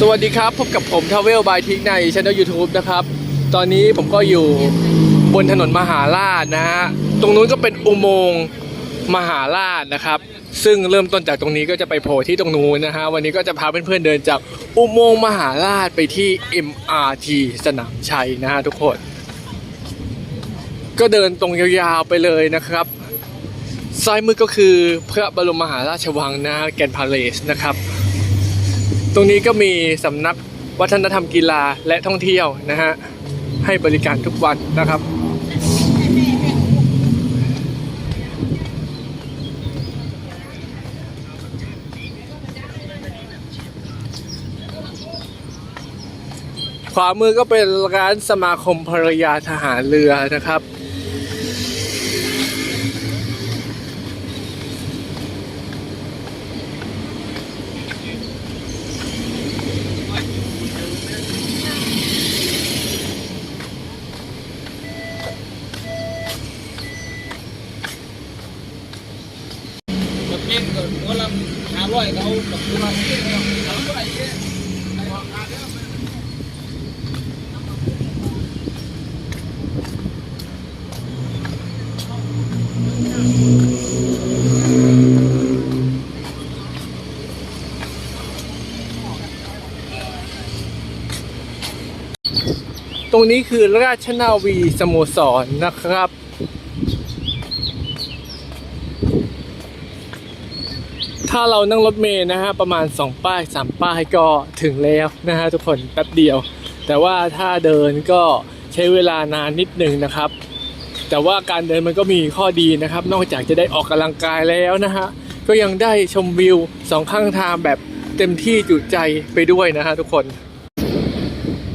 สวัสดีครับ พบกับผมทาวเวลบายทิกในช่องยูทูบนะครับ ตอนนี้ผมก็อยู่บนถนนมหาราชนะฮะ ตรงนู้นก็เป็นอุโมงค์มหาราชนะครับ ซึ่งเริ่มต้นจากตรงนี้ก็จะไปโผล่ที่ตรงนู้นนะฮะ วันนี้ก็จะพาเพื่อนๆเดินจากอุโมงค์มหาราชไปที่ MRT สนามชัยนะฮะทุกคน ก็เดินตรงยาวๆไปเลยนะครับซ้ายมือก็คือพระบรมมหาราชวังนะแกนพาเลสนะครับ ตรงนี้ก็มีสำนักวัฒนธรรมกีฬาและท่องเที่ยวนะฮะให้บริการทุกวันนะครับ ขวามือก็เป็นร้านสมาคมภรรยาทหารเรือนะครับ เล่นกับหัวลำหาร้อยเขากับตัวมาเล่นเขาทำอะไรเนี่ยตรงนี้คือราชนาวีสโมสรนะครับ ถ้าเรานั่งรถเมล์นะฮะประมาณ 2 ป้าย 3 ป้ายก็ถึงแล้วนะฮะทุกคนแป๊บเดียว แต่ว่าถ้าเดินก็ใช้เวลานานนิดนึงนะครับ แต่ว่าการเดินมันก็มีข้อดีนะครับ นอกจากจะได้ออกกำลังกายแล้วนะฮะก็ยังได้ชมวิวสองข้างทางแบบเต็มที่จุใจไปด้วยนะฮะทุกคน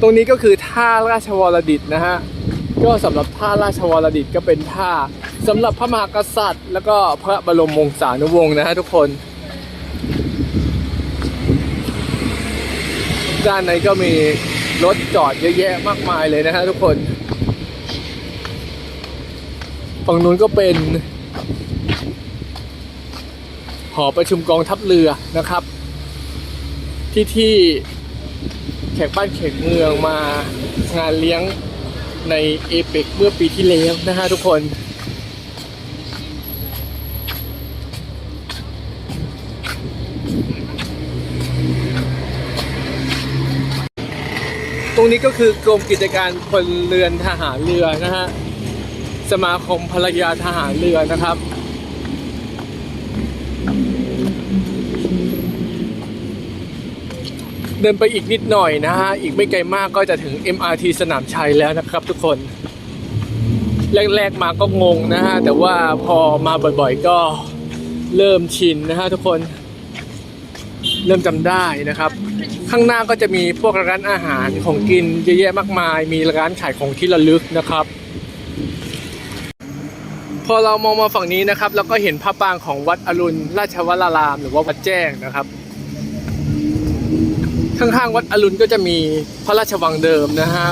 ตรงนี้ก็คือท่าราชวรดิตนะฮะก็สำหรับท่าราชวรดิตก็เป็นท่าสำหรับพระมหากษัตริย์ แล้วก็พระบรมวงศานุวงศ์นะฮะทุกคน ด้านในก็มีรถจอดเยอะแยะมากมายเลยนะฮะทุกคนฝั่งนู้นก็เป็น หอประชุมกองทัพเรือนะครับ ที่ที่แขกบ้านแขกเมืองมางานเลี้ยงในเอเปกเมื่อปีที่แล้วนะฮะทุกคน รงนี้ก็คือกรมกิจการพลเรือนทหารเรือนะฮะสมาคมภรรยาทหารเรือนะครับ เดินไปอีกนิดหน่อยนะฮะ อีกไม่ไกลมากก็จะถึง MRT สนามชัยแล้วนะครับทุกคน แรกๆมาก็งงนะฮะ แต่ว่าพอมาบ่อยๆก็เริ่มชินนะฮะทุกคน เริ่มจำได้นะครับ ข้างหน้าก็จะมีพวกร้านอาหารของกินเยอะแยะมากมาย มีร้านขายของที่ระลึกนะครับ พอเรามองมาฝั่งนี้นะครับเราก็เห็นพระปางของวัดอรุณราชวราราม หรือว่าวัดแจ้งนะครับ ข้างๆวัดอรุณก็จะมีพระราชวังเดิมนะฮะ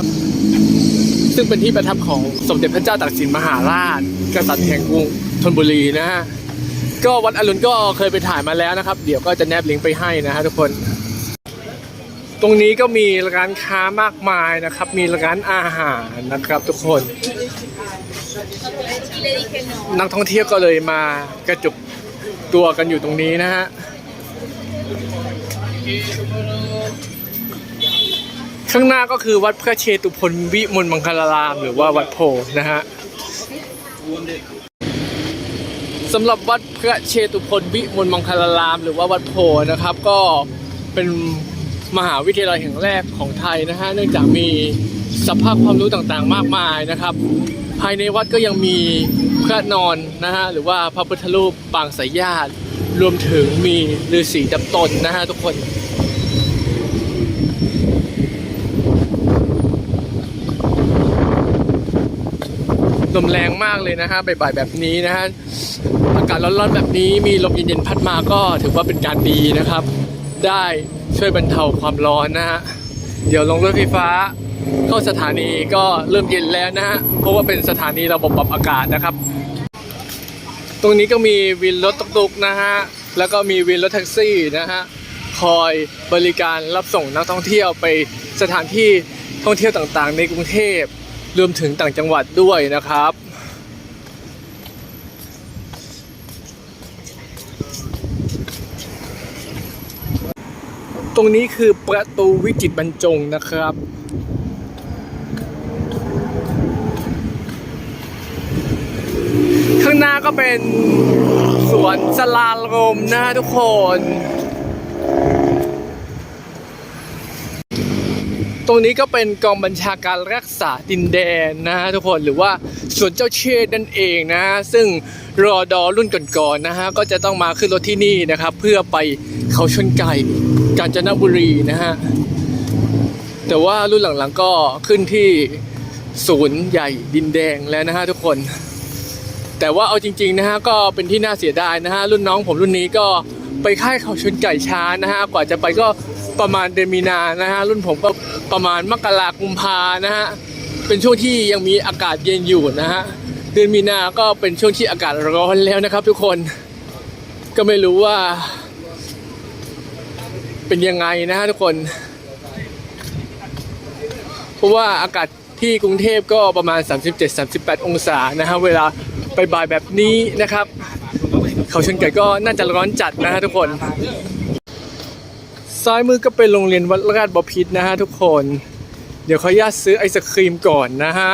ซึ่งเป็นที่ประทับของสมเด็จพระเจ้าตากสินมหาราช กษัตริย์แห่งกรุงธนบุรีนะฮะ ก็วัดอรุณก็เคยไปถ่ายมาแล้วนะครับ เดี๋ยวก็จะแนบลิงก์ไปให้นะฮะทุกคน ตรงนี้ก็มีร้านค้ามากมายนะครับ มีร้านอาหารนะครับทุกคน นักท่องเที่ยวก็เลยมากระจุกตัวกันอยู่ตรงนี้นะฮะข้างหน้าก็คือวัดพระเชตุพนวิมลมังคลาราม หรือว่าวัดโพนะฮะ สำหรับวัดพระเชตุพนวิมลมังคลาราม หรือว่าวัดโพนะครับ ก็เป็นมหาวิทยาลัยแห่งแรกของไทยนะฮะเนื่องจากมีสภาพความรู้ต่างๆ มากมายนะครับ ภายในวัดก็ยังมีพระนอนนะฮะหรือว่าพระพุทธรูปปางสายญาติ รวมถึงมีฤาษีดับตนนะฮะทุกคน ลมแรงมากเลยนะฮะบ่ายๆแบบนี้นะฮะอากาศร้อนๆแบบนี้มีลมเย็นๆพัดมาก็ถือว่าเป็นการดีนะครับ ได้ช่วยบรรเทาความร้อนนะฮะเดี๋ยวลงรถไฟฟ้าเข้าสถานีก็เริ่มเย็นแล้วนะฮะเพราะว่าเป็นสถานีระบบปรับอากาศนะครับ ตรงนี้ก็มีวินรถตุกๆนะฮะแล้วก็มีวินรถแท็กซี่นะฮะคอยบริการรับส่งนักท่องเที่ยวไปสถานที่ท่องเที่ยวต่างๆ ในกรุงเทพ รวมถึงต่างจังหวัดด้วยนะครับตรงนี้คือประตูวิจิตบรรจงนะครับ ข้างหน้าก็เป็นสวนสลาลมนะทุกคน ตรงนี้ก็เป็นกองบัญชาการรักษาดินแดนนะฮะทุกคนหรือว่าส่วนเจ้าเชษนั่นเองนะฮะซึ่งรอดอรุ่นก่อนๆนะฮะก็จะต้องมาขึ้นรถที่นี่นะครับ เพื่อไปเขาชนไก่กาญจนบุรีนะฮะแต่ว่ารุ่นหลังๆก็ขึ้นที่ศูนย์ใหญ่ดินแดงแล้วนะฮะทุกคน แต่ว่าเอาจริงๆนะฮะก็เป็นที่น่าเสียดายนะฮะรุ่นน้องผมรุ่นนี้ก็ไปค่ายเขาชนไก่ช้านะฮะกว่าจะไปก็ ประมาณเดือนมีนานะฮะรุ่นผมก็ประมาณมกรากุมภานะฮะเป็นช่วงที่ยังมีอากาศเย็นอยู่นะฮะเดือนมีนาก็เป็นช่วงที่อากาศร้อนแล้วนะครับ ทุกคนก็ไม่รู้ว่า เป็นยังไงนะฮะทุกคน เพราะว่าอากาศที่กรุงเทพก็ประมาณ 37-38 องศานะฮะเวลาไปบ่ายแบบนี้นะครับ เขาเชนไก่ก็น่าจะร้อนจัดนะฮะทุกคน ซ้ายมือก็เป็นโรงเรียนวัดราชบพิตรนะฮะทุกคน เดี๋ยวขออนุญาตซื้อไอศครีมก่อนนะฮะ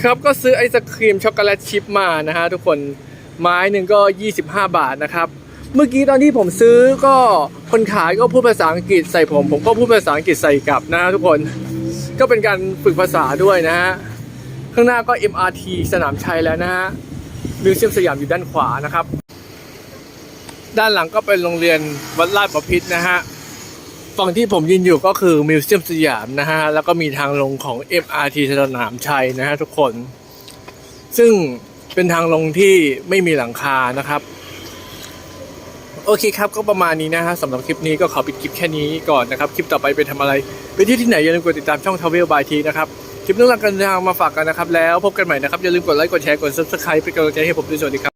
ครับก็ซื้อไอศครีมช็อกโกแลตชิพมานะฮะทุกคนไม้หนึ่งก็ 25 บาทนะครับ เมื่อกี้ตอนที่ผมซื้อก็คนขายก็พูดภาษาอังกฤษใส่ผม ผมก็พูดภาษาอังกฤษใส่กลับนะฮะทุกคนก็เป็นการฝึกภาษาด้วยนะฮะ ข้างหน้าก็ MRT สนามชัยแล้วนะฮะมิวเซียมสยามอยู่ด้านขวานะครับ ด้านหลังก็เป็นโรงเรียนวัดราชประพิตนะฮะ ฝั่งที่ผมยืนอยู่ก็คือมิวเซียมสยามนะฮะ แล้วก็มีทางลงของ MRT สนามชัยนะฮะทุกคน ซึ่งเป็นทางลงที่ไม่มีหลังคานะครับ โอเคครับก็ประมาณนี้นะฮะสำหรับคลิปนี้ก็ขอปิดคลิปแค่นี้ก่อนนะครับ คลิปต่อไปไปทำอะไร ไปที่ที่ไหนอย่าลืมกดติดตามช่อง Travel by T นะครับคลิปเรื่องราวการเดินทางมาฝากกันนะครับ แล้วพบกันใหม่นะครับ อย่าลืมกดไลค์กดแชร์กด Subscribe เป็นกำลังใจให้ผมด้วยสวัสดีครับ